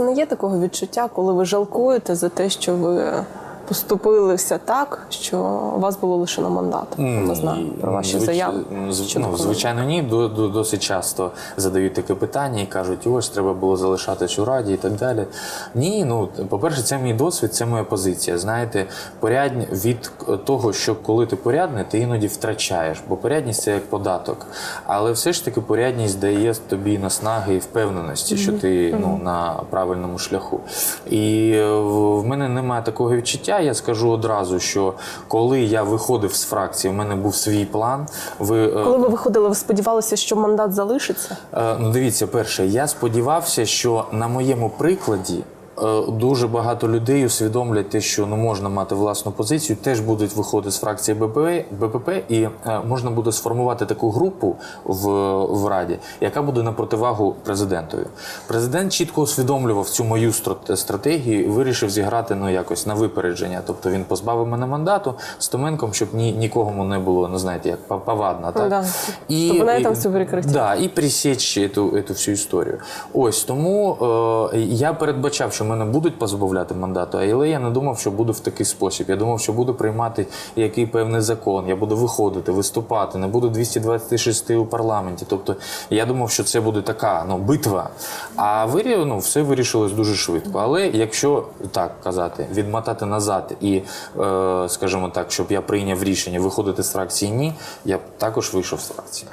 Не є такого відчуття, коли ви жалкуєте за те, що ви поступилися так, що у вас було лишено мандат. Не знаю про ваші Звич- заяви. зв- Ну, звичайно, ні. До, до, досить часто задають таке питання і кажуть, ось треба було залишатись у раді і так далі. Ні, ну по-перше, це мій досвід, це моя позиція. Знаєте, порядні від того, що коли ти порядний, ти іноді втрачаєш, бо порядність це як податок. Але все ж таки порядність дає тобі наснаги і впевненості, що ти ну, на правильному шляху. І е, в мене немає такого відчуття. Я скажу одразу, що коли я виходив з фракції, в мене був свій план. Ви е, Коли ви виходили, ви сподівалися, що мандат залишиться? Е, Ну, дивіться, перше, я сподівався, що на моєму прикладі. Е, Дуже багато людей усвідомлять те, що ну можна мати власну позицію, теж будуть виходити з фракції БПП, і е, можна буде сформувати таку групу в, в Раді, яка буде на противагу президентові. Президент чітко усвідомлював цю мою стратегію і вирішив зіграти ну якось на випередження. Тобто він позбавив мене мандату з Томенком, щоб ні, нікому не було, ну знаєте, як па- повадно. Так? Да. І, Щоб вона і там все. Да, і пресечь эту, эту всю історію. Ось тому е, я передбачав, що мене будуть позбавляти мандату, але я не думав, що буду в такий спосіб. Я думав, що буду приймати який певний закон. Я буду виходити, виступати, не буду 226 у парламенті. Тобто я думав, що це буде така ну, битва. А вирі, ну, все вирішилось дуже швидко. Але якщо так казати, відмотати назад і, е, скажімо так, щоб я прийняв рішення виходити з фракції ні, я б також вийшов з фракції.